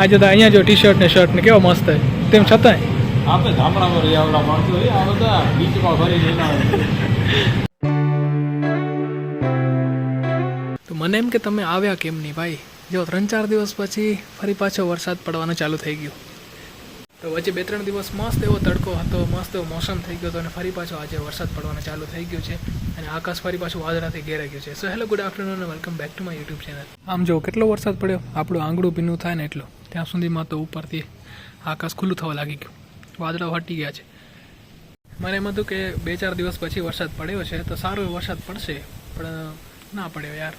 આજે તો અહીંયા જો ટી શર્ટ ને શર્ટ ને કેવો મસ્ત છે. તેમ છતાંય. આપણે ગામડામાં રહી આવડા માણસો આ બધા બીચમાં ફરી તો મને એમ કે તમે આવ્યા કેમ નહીં ભાઈ? જો ત્રણ ચાર દિવસ પછી ફરી પાછો વરસાદ પડવાનો ચાલુ થઈ ગયો. તો વચ્ચે બે ત્રણ દિવસ મસ્ત એવો તડકો હતો મસ્ત એવો મોસમ થઈ ગયો હતો અને ફરી પાછો આજે વરસાદ પડવાનો ચાલુ થઈ ગયો છે અને આકાશ ફરી પાછું વાદળાથી ઘેરાઈ ગયું છે. સો હેલો ગુડ આફ્ટરનૂન અને welcome back to my YouTube channel આમ જો કેટલો વરસાદ પડ્યો? આપણું આંગળું ભીનું થાય ને એટલો. ત્યાં સુધીમાં તો ઉપરથી આકાશ ખુલ્લું થવા લાગી ગયું. વાદળાઓ હટી ગયા છે. મને એમ હતું કે બે ચાર દિવસ પછી વરસાદ પડ્યો છે, તો સારો વરસાદ પડશે, પણ ના પડ્યો યાર.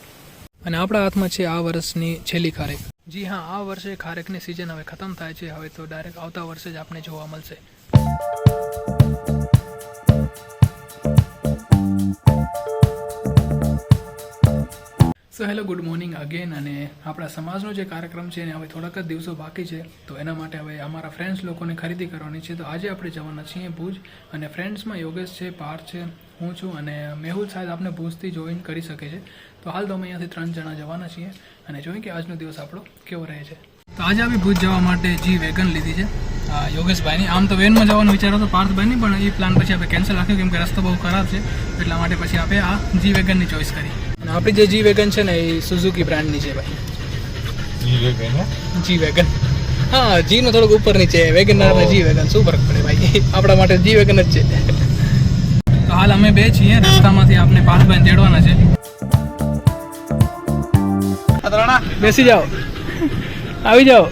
અને આપણા હાથમાં છે આ વર્ષની છેલ્લી ખારેક. જી હા, આ વર્ષે ખારેકની સિઝન હવે ખતમ થાય છે, હવે તો ડાયરેક્ટ આવતા વર્ષે જ આપણે જોવા મળશે. So hello, good morning again, અને આપણા સમાજનો જે કાર્યક્રમ છે એને હવે થોડાક જ દિવસો બાકી છે, તો એના માટે હવે અમારા ફ્રેન્ડ્સ લોકોને ખરીદી કરવાની છે. તો આજે આપણે જવાના છીએ ભુજ, અને ફ્રેન્ડ્સમાં યોગેશ છે, પાર્થ છે, હું છું, અને મેહુલ સાહેબ આપણે ભુજથી જોઈન કરી શકે છે. તો હાલ તો અમે અહીંયાથી ત્રણ જણા જવાના છીએ, અને જોઈએ કે આજનો દિવસ આપણો કેવો રહે છે. તો આજે અમે ભુજ જવા માટે જી વેગન લીધી છે. યોગેશભાઈની, આમ તો વેનમાં જવાનો વિચાર હતો પાર્થભાઈની, પણ એ પ્લાન પછી આપણે કેન્સલ રાખ્યો કેમ કે રસ્તો બહુ ખરાબ છે, એટલા માટે પછી આપણે આ જી વેગનની ચોઈસ કરી. અને આપણી જે જી વેગન છે ને એ સુઝુકી બ્રાન્ડની છે ભાઈ. જી વેગન હા જી નો થોડુંક ઉપર નીચે વેગન ને જી વેગન શું ફરક પડે ભાઈ? આપણા માટે જી વેગન જ છે. તો હાલ અમે બે છીએ રસ્તામાંથી આપણે પાર્થભાઈ તેડવાના છે. બેસી જાઓ. આવી જાઓ.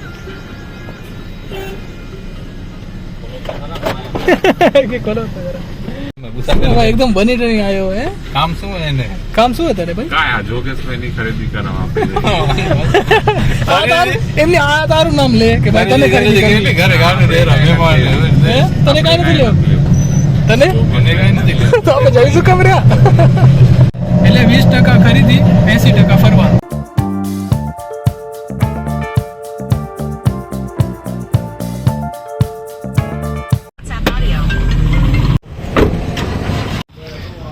કે ખોલો તો જરા. ભાઈ, એકદમ બની ટ્રેનિંગ આવ્યો હે? કામ શું એને? કામ શું હતું ભાઈ? કાંઈ આ જોગેશભાઈ ની ખરીદી કરવા આપી એમની આ તારું નામ લે કે ભાઈ તને ખરીદી. ઘરે તને કાંઈ નથી લેવું તને? મને કઈ નથી તો આપણે જઈશું કેમ એટલે વીસ ટકા ખરીદી એસી ટકા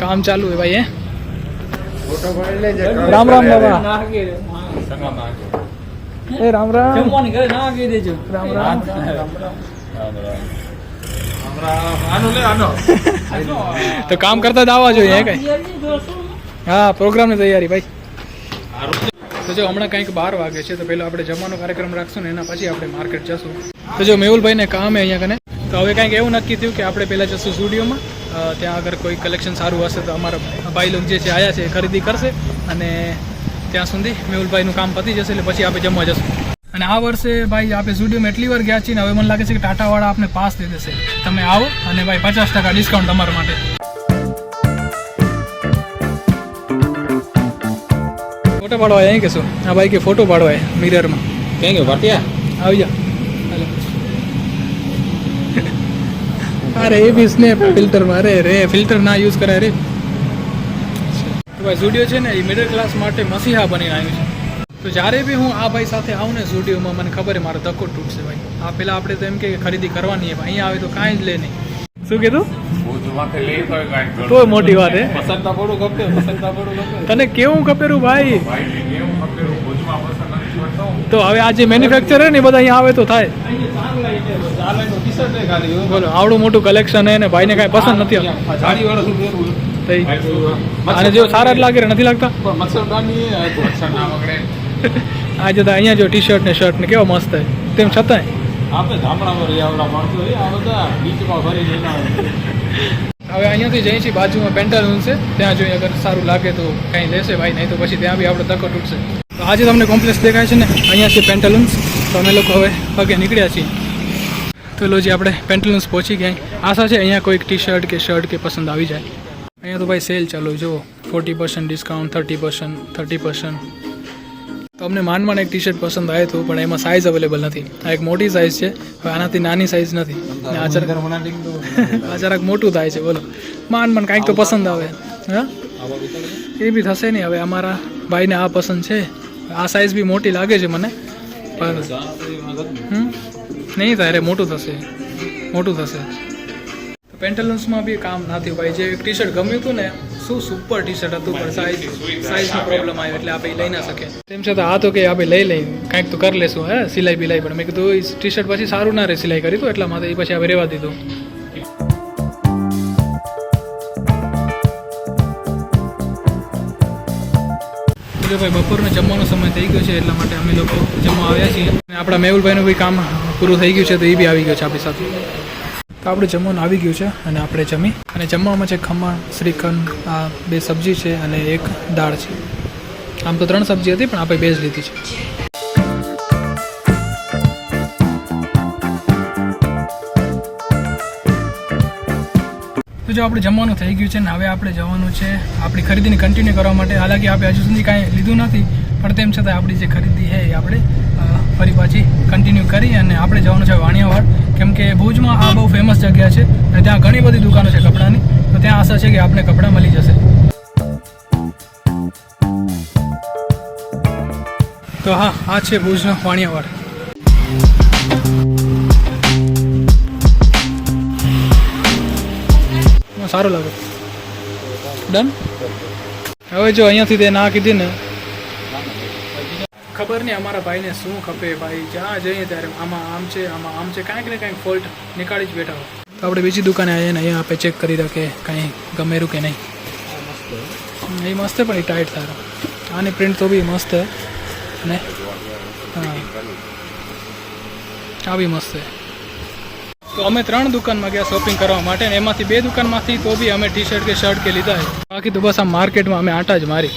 કામ ચાલુ છે ભાઈ હે? રામ રામ બાબા. એ રામ. રામ રામ. રામ આનો લે તો કામ કરતા જ આવવા જોઈએ હે કઈ? હા પ્રોગ્રામની તૈયારી ભાઈ. તો જો હમણાં કંઈક બાર વાગે છે તો પેલો આપણે જમવાનો કાર્યક્રમ રાખશું ને એના પછી આપણે માર્કેટ જશું. તો જો મેહુલભાઈને કામ હે અહીંયા કને. તો હવે કંઈક એવું નક્કી થયું કે આપણે પહેલાં જશું સ્ટુડિયોમાં. ત્યાં આગળ કોઈ કલેક્શન સારું હશે તો અમારા ભાઈ લોકો જે છે આયા છે ખરીદી કરશે અને ત્યાં સુધી મેહુલભાઈનું કામ પતી જશે એટલે પછી આપણે જમવા જશું. અને આ વર્ષે ભાઈ આપણે સ્ટુડિયોમાં એટલી વાર ગયા છીએ ને હવે મને લાગે છે કે ટાટાવાળા આપણે પાસ દે દેશે. તમે આવો અને ભાઈ પચાસ ટકા ડિસ્કાઉન્ટ તમારા માટે. ફોટો પાડવા અહીં કે શું? આ ભાઈ કે ફોટો પાડવા મિરરમાં કઈ ગયો? ભાટિયા આવી જાઓ હાલો. અરે એ બી સ્નેપ ફિલ્ટરમાં. અરે રે ફિલ્ટર ના યુઝ કરે રે. તો ભાઈ સ્ટુડિયો છે ને એ મિડલ ક્લાસ માટે મસીહા બનીને આવ્યું છે. તો જ્યારે બી હું આ ભાઈ સાથે આવું ને સ્ટુડિયોમાં મને ખબર છે મારો ધક્કો તૂટશે ભાઈ. આ પેલા આપણે તો એમ કે ખરીદી કરવાની છે અહીંયા આવે તો કાંઈ જ લે નહીં. શું કીધું? તો મોટી વાત હે? તને કેવું કપેરું ભાઈ? તો હવે આ જે મેન્યુફેક્ચર ને બધા અહીંયા આવે તો થાય. બોલો આવડું મોટું કલેક્શન હે ને ભાઈને કાંઈ પસંદ નથી અને જો સારા જ લાગે નથી લાગતા? આ મચ્છરદાની એ તો અસર ના વગડે. આજે તો અહીંયા જો ટી શર્ટ ને શર્ટ ને કેવો મસ્ત તેમ છતાંય. આપણે ગામડામાં રહી આવડા માણસો આ બધા બીચમાં ફરી જઈને હવે અહીંયાથી જઈએ છીએ બાજુમાં પેન્ટાલૂન છે. ત્યાં જોઈએ અગર સારું લાગે તો કંઈ લેશે ભાઈ નહીં તો પછી ત્યાં બી આપણે ધક્કો તૂટશે. તો આજે તમને કોમ્પ્લેક્સ દેખાય છે ને અહીંયા છે પેન્ટાલૂન્સ તો અમે લોકો હવે પગે નીકળ્યા છીએ. તો લો જે આપણે પેન્ટલુન્સ પહોંચી ગયા આશા છે અહીંયા કોઈક ટી શર્ટ કે શર્ટ કે પસંદ આવી જાય. અહીંયા તો ભાઈ સેલ ચાલુ જુઓ. Forty percent discount thirty percent thirty percent તો અમને માંડ માંડ એક ટી શર્ટ પસંદ આવ્યું હતું પણ એમાં સાઇઝ અવેલેબલ નથી. આ એક મોટી સાઇઝ છે હવે આનાથી નાની સાઇઝ નથી. આ જરાક આ જરાક મોટું થાય છે બોલો. માંડ માંડ કાંઈક તો પસંદ આવે. હા? એ બી થશે નહીં. હવે અમારા ભાઈને આ પસંદ છે. આ સાઇઝ બી મોટી લાગે છે મને, પણ? નહીં થાય મોટું થશે. મોટું થશે. પેન્ટલન્સમાં બી કામ ના થયું. ભાઈ, જે ટી શર્ટ ગમ્યું હતું ને, શું સુપર ટી શર્ટ હતું, પણ સાઈઝ સાઈઝનો પ્રોબ્લેમ આવ્યો, એટલે આપણે લઈ ના શકે તેમ છતાં આ તો કે આપણે લઈ લઈ, કાંઈક તો કરી લેશું, હે સિલાઈ બિલાઈ પણ. મેં કીધું ટી શર્ટ પછી સારું ના રહે સિલાઈ કરી તો, એટલા માટે એ પછી આપણે રહેવા દીધું. ભાઈ બપોરનો જમવાનો સમય થઈ ગયો છે, એટલા માટે અમે લોકો જમવા આવ્યા છીએ. અને આપણા મેહુલભાઈનું બી કામ પૂરું થઈ ગયું છે, તો એ બી આવી ગયો છે આપણી સાથે. તો આપણે જમવાનું આવી ગયું છે અને આપણે જમી. અને જમવામાં છે ખમણ, શ્રીખંડ, આ બે સબ્જી છે અને એક દાળ છે. આમ તો ત્રણ સબ્જી હતી, પણ આપણે બે લીધી છે. જો આપણે જમવાનું થઈ ગયું છે ને હવે આપણે જવાનું છે આપણી ખરીદીને કન્ટિન્યુ કરવા માટે. હાલાકી આપણે હજુ સુધી કાંઈ લીધું નથી, પણ તેમ છતાં આપણી જે ખરીદી છે એ આપણે ફરી પાછી કન્ટિન્યુ કરી અને આપણે જવાનું છે વાણિયાવાડ. કેમ કે ભુજમાં આ બહુ ફેમસ જગ્યા છે અને ત્યાં ઘણી બધી દુકાનો છે કપડાની. તો ત્યાં આશા છે કે આપણે કપડાં મળી જશે. તો હા, આ છે ભુજનો વાણિયાવાડ. સારું લાગે. ડન? હવે જો અહીંયાથી તે ના કીધી ને. ખબર નહીં અમારા ભાઈને શું ખપે ભાઈ, જ્યાં જઈએ ત્યારે આમાં આમ છે, આમાં આમ છે, કાંઈક ને કાંઈક ફોલ્ટ નીકાળી જ બેઠા હોય. તો આપણે બીજી દુકાને આવીએ ને અહીંયા આપણે ચેક કરી રાખે કાંઈ ગમેરું કે નહીં. એ મસ્ત પણ એ ટાઈટ સારો. આની પ્રિન્ટ તો બી મસ્ત. હે ને હા. આ બી મસ્ત છે. તો અમે ત્રણ દુકાનમાં ગયા શોપિંગ કરવા માટે એમાંથી બે દુકાનમાંથી તો બી અમે ટી શર્ટ કે શર્ટ કે લીધા બાકી તો બસ આ માર્કેટમાં અમે આટા જ મારી.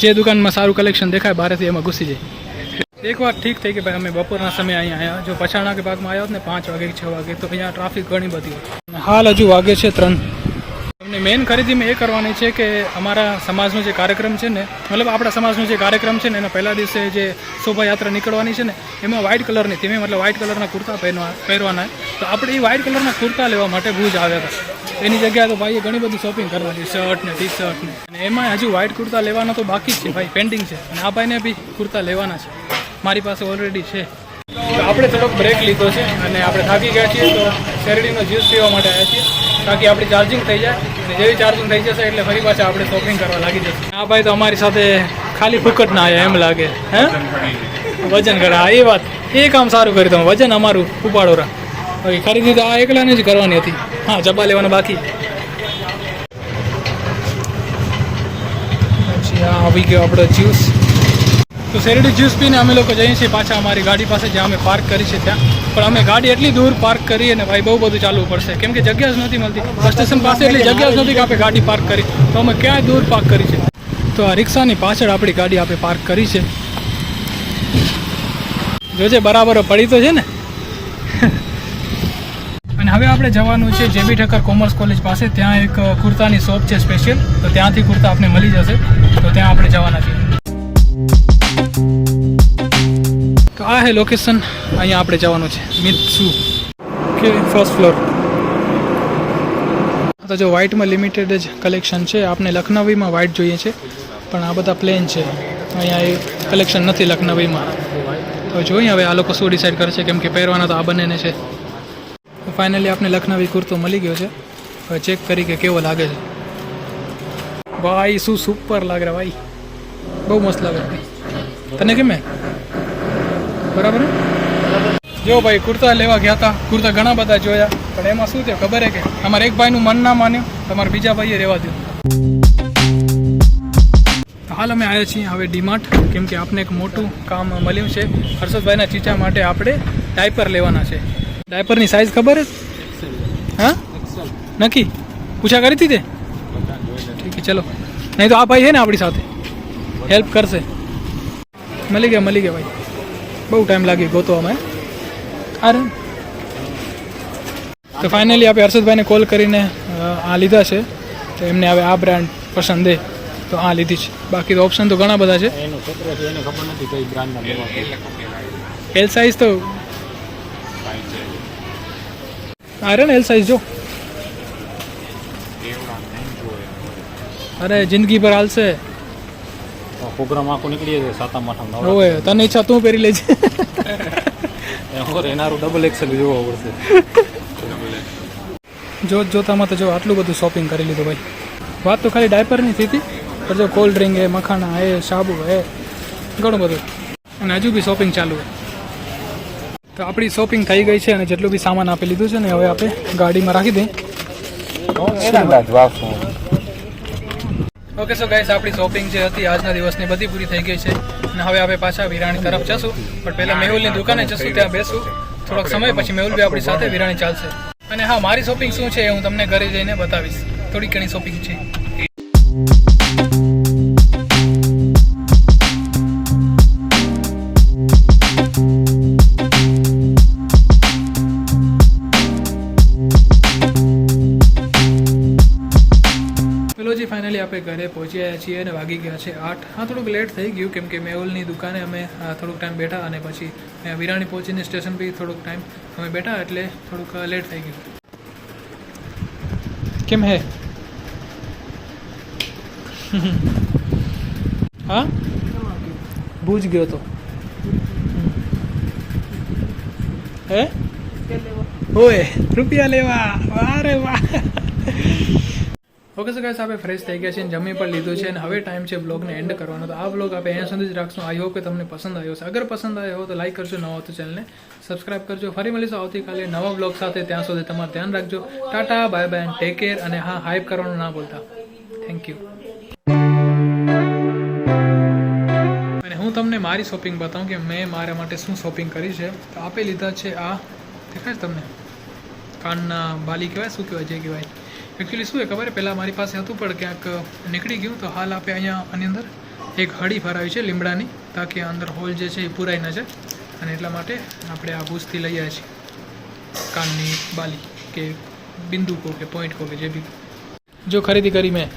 જે દુકાનમાં સારું કલેક્શન દેખાય બહારથી એમાં ઘૂસી જાય. એક વાર ઠીક થઈ કે ભાઈ અમે બપોરના સમયે અહીંયા આવ્યા જો પછાણા કે ભાગમાં આવ્યા હોત ને પાંચ વાગે છ વાગે તો અહીંયા ટ્રાફિક ઘણી બધી હાલ હજુ વાગે છે ત્રણ. અમને મેઇન ખરીદી મેં એ કરવાની છે કે અમારા સમાજનો જે કાર્યક્રમ છે ને, મતલબ આપણા સમાજનો જે કાર્યક્રમ છે ને, એના પહેલા દિવસે જે શોભાયાત્રા નીકળવાની છે ને, એમાં વ્હાઇટ કલરની થીમે મતલબ વ્હાઇટ કલરના કુર્તા પહેરવા, પહેરવાના. તો આપણે એ વ્હાઇટ કલરના કુર્તા લેવા માટે ભૂજ આવ્યા હતા. એની જગ્યાએ તો ભાઈએ ઘણી બધી શોપિંગ કરવાની શર્ટ ને ટી શર્ટ ને. અને એમાં હજુ વ્હાઇટ કુર્તા લેવાના તો બાકી જ છે ભાઈ પેન્ડિંગ છે. અને આ ભાઈને બી કુર્તા લેવાના છે. મારી પાસે ઓલરેડી છે. આપણે થોડોક બ્રેક લીધો છે અને આપણે થાકી ગયા છીએ, તો શેરડીનો જ્યુસ પીવા માટે આવ્યા છીએ. તાકી આપણી ચાર્જિંગ થઈ જાય. અને જેવી ચાર્જિંગ થઈ જશે એટલે ફરી પાછા આપણે શોપિંગ કરવા લાગી જશે. આ ભાઈ તો અમારી સાથે ખાલી ફુકટ ના આવ્યા એમ લાગે. હે? વજન કરે એ વાત. એ કામ સારું કર્યું તમે. વજન અમારું ઉપાડો રા. બાકી ખરીદી તો આ એકલાને જ કરવાની હતી. હા જબા લેવાના બાકી. પછી આ આવી ગયો આપણો જ્યુસ તો શેરડી જ્યુસ પીને અમે લોકો જઈએ છીએ પાછા અમારી ગાડી પાસે જ્યાં અમે પાર્ક કરી છે ત્યાં. પણ અમે ગાડી એટલી દૂર પાર્ક કરી અને ભાઈ બહુ બધું ચાલવું પડશે. કેમ કે જગ્યા જ નથી મળતી. સ્ટેશન પાસે એટલી જગ્યા જ નથી કે આપણે ગાડી પાર્ક કરી. તો અમે ક્યાંય દૂર પાર્ક કરી છે? તો આ રિક્ષાની પાછળ આપણી ગાડી આપણે પાર્ક કરી છે. જોજે બરાબર પડી તો છે ને? અને હવે આપણે જવાનું છે જેબી ઠક્કર કોમર્સ કોલેજ પાસે. ત્યાં એક કુર્તાની શોપ છે સ્પેશિયલ તો ત્યાંથી કુર્તા આપણે મળી જશે. તો ત્યાં આપણે જવાના છીએ. આ હે લોકેશન અહીંયા આપણે જવાનું છે. મિત્સુ કે ફર્સ્ટ ફ્લોર તો જો વ્હાઇટમાં લિમિટેડ જ કલેક્શન છે. આપણે લખનવીમાં વ્હાઇટ જોઈએ છે. પણ આ બધા પ્લેન છે. અહીંયા એ કલેક્શન નથી લખનવીમાં. તો જોઈએ હવે આ લોકો શું ડિસાઇડ કરશે કેમ કે પહેરવાના તો આ બંનેને છે. ફાઇનલી આપણે લખનવી કુર્તો મળી ગયો છે. હવે ચેક કરી કે કેવો લાગે છે. ભાઈ શું સુપર લાગે ભાઈ. બહુ મસ્ત લાગે તને કેમ બરાબર જો ભાઈ, કુર્તા લેવા ગયા હતા. કુર્તા ઘણા બધા જોયા. પણ એમાં શું થયું ખબર હે કે અમારા એક ભાઈનું મન ના માન્યું, તમારા બીજા ભાઈએ રહેવા દીધું હાલ અમે આવ્યા છીએ હવે ડીમાર્ટ, કેમ કે આપને એક મોટું કામ મળ્યું છે. હર્ષદભાઈના ચીચા માટે આપણે ડાયપર લેવાના છે. ડાયપરની સાઇઝ ખબર છે હા? નક્કી? પૂછા કરી હતી તે? ઠીક છે, ચલો. નહીં તો આ ભાઈ છે ને આપણી સાથે. હેલ્પ કરશે. મળી ગયા મળી ગયા ભાઈ. બહુ ટાઈમ લાગ્યો ગોતવામાં અરે. તો ફાઇનલી આપણે હર્ષદભાઈને કોલ કરીને આ લીધા છે. તો એમને હવે આ બ્રાન્ડ પસંદ એ તો આ લીધી છે. બાકી તો ઓપ્શન તો ઘણા બધા છે. એનો છોકરો છે એને ખબર નથી કઈ બ્રાન્ડના એલ સાઇઝ તો અરે ને એલ સાઇઝ જો. અરે જિંદગી પર હાલશે. પ્રોગ્રામ આખો નીકળી જાય સાતમ આઠમ હવે તને ઈચ્છા તું પહેરી લેજે. એનારું ડબલ એક્સેલ જોવા પડશે. જોત જોતામાં તો જો આટલું બધું શોપિંગ કરી લીધું ભાઈ. વાત તો ખાલી ડાયપરની થઈ હતી પણ જો કોલ્ડ ડ્રિંક હે મખાણા હે સાબુ હે ઘણું બધું. અને હજુ બી શોપિંગ ચાલુ હોય તો આપણી શોપિંગ થઈ ગઈ છે અને જેટલું બી સામાન આપી લીધું છે ને હવે આપણે ગાડીમાં રાખી દઈએ. ઓકે સો ગાઈસ આપણી શોપિંગ જે હતી આજના દિવસની બધી પૂરી થઈ ગઈ છે. અને હવે આપણે પાછા વિરાણી તરફ જશું. પણ પહેલા મેહુલની દુકાને જશું ત્યાં બેસું. થોડોક સમય પછી મેહુલ બી આપણી સાથે વિરાણી ચાલશે. અને હા મારી શોપિંગ શું છે હું તમને ઘરે જઈને બતાવીશ. થોડી ઘણી શોપિંગ છે. જી ફાઇનલી આપણે ઘરે પહોંચી આવ્યા છીએ અને વાગી ગયા છે આઠ. હા થોડુંક લેટ થઈ ગયું કેમ કે મેહુલની દુકાને અમે થોડુંક ટાઈમ બેઠા અને પછી વિરાણી પહોંચીને સ્ટેશન પર થોડુંક ટાઈમ અમે બેઠા એટલે થોડુંક લેટ થઈ ગયું. કેમ હે? હા? ભૂજ ગયો તો. હે? ઓય રૂપિયા લેવા. વારે વાહ. ઓકે સો ગાઈસ આપણે ફ્રેશ થઈ ગયા છે જમી પણ લીધું છે અને હવે ટાઈમ છે બ્લોગને એન્ડ કરવાનો. તો આ બ્લોગ આપણે અહીંયા સુધી જ રાખશું. આઈ હોપ કે તમને પસંદ આવ્યો છે અગર પસંદ આવ્યો તો લાઈક કરજો, નવો તો ચેનલને સબસ્ક્રાઇબ કરજો. ફરી મળીશું આવતીકાલે નવા બ્લોગ સાથે. ત્યાં સુધી તમારું ધ્યાન રાખજો. Tata bye bye take care અને હા હાઈપ કરવાનું ના બોલતા થેન્ક યુ અને હું તમને મારી શોપિંગ બતાવું કે મેં મારા માટે શું શોપિંગ કરી છે. તો આપે લીધા છે આ. દેખાય તમને? કાનના, બાલી કહેવાય, શું કહેવાય, જે કહેવાય. એકચ્યુઅલી શું છે ખબર પહેલાં મારી પાસે હતું, પણ ક્યાંક નીકળી ગયું. તો હાલ આપણે અહીંયા આની અંદર એક હળી ભરાવી છે, લીમડાની, તાકી અંદર હોલ જે છે એ પૂરાઈ ન જાય અને એટલા માટે આપણે આ ભૂસથી લઈ આવ્યા છીએ. કાનની બાલી કે બિંદુ કહો કે પોઈન્ટ કહો કે જે બી. જો ખરીદી કરી મેં.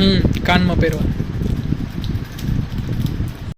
હમ, કાનમાં પહેરવા